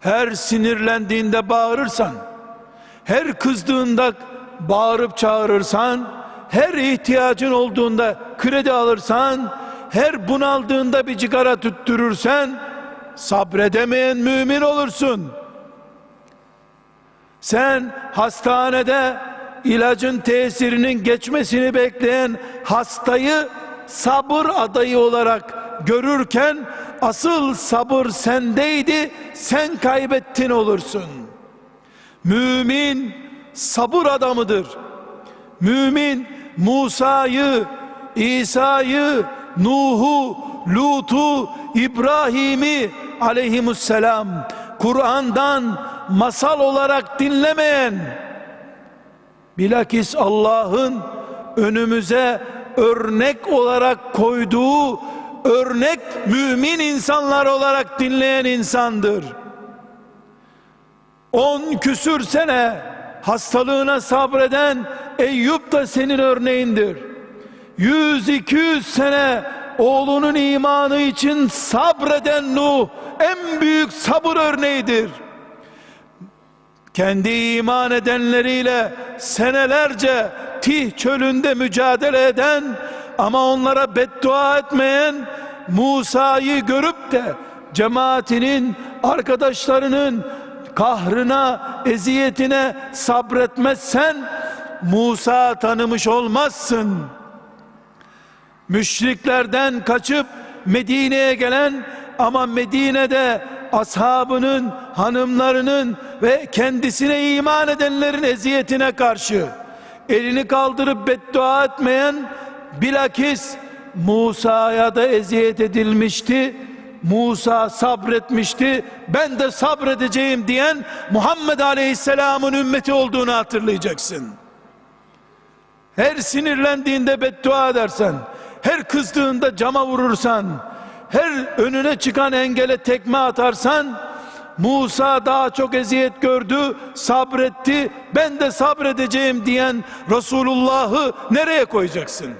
Her sinirlendiğinde bağırırsan, her kızdığında bağırıp çağırırsan, her ihtiyacın olduğunda kredi alırsan, her bunaldığında bir cigara tüttürürsen, sabredemeyen mümin olursun. Sen hastanede ilacın tesirinin geçmesini bekleyen hastayı sabır adayı olarak görürken asıl sabır sendeydi sen kaybettin olursun. Mümin sabır adamıdır. Mümin Musa'yı, İsa'yı, Nuh'u, Lut'u, İbrahim'i aleyhimusselam Kur'an'dan masal olarak dinlemeyen bilakis Allah'ın önümüze örnek olarak koyduğu örnek mümin insanlar olarak dinleyen insandır. On küsür sene hastalığına sabreden Eyüp da senin örneğindir. 100-200 sene oğlunun imanı için sabreden Nuh en büyük sabır örneğidir. Kendi iman edenleriyle senelerce Tih çölünde mücadele eden ama onlara beddua etmeyen Musa'yı görüp de cemaatinin arkadaşlarının kahrına, eziyetine sabretmezsen Musa tanımış olmazsın. Müşriklerden kaçıp Medine'ye gelen ama Medine'de ashabının, hanımlarının ve kendisine iman edenlerin eziyetine karşı elini kaldırıp beddua etmeyen bilakis Musa'ya da eziyet edilmişti. Musa sabretmişti. Ben de sabredeceğim diyen Muhammed Aleyhisselam'ın ümmeti olduğunu hatırlayacaksın. Her sinirlendiğinde beddua edersen, her kızdığında cama vurursan, her önüne çıkan engele tekme atarsan, Musa daha çok eziyet gördü, sabretti, ben de sabredeceğim diyen Resulullah'ı nereye koyacaksın?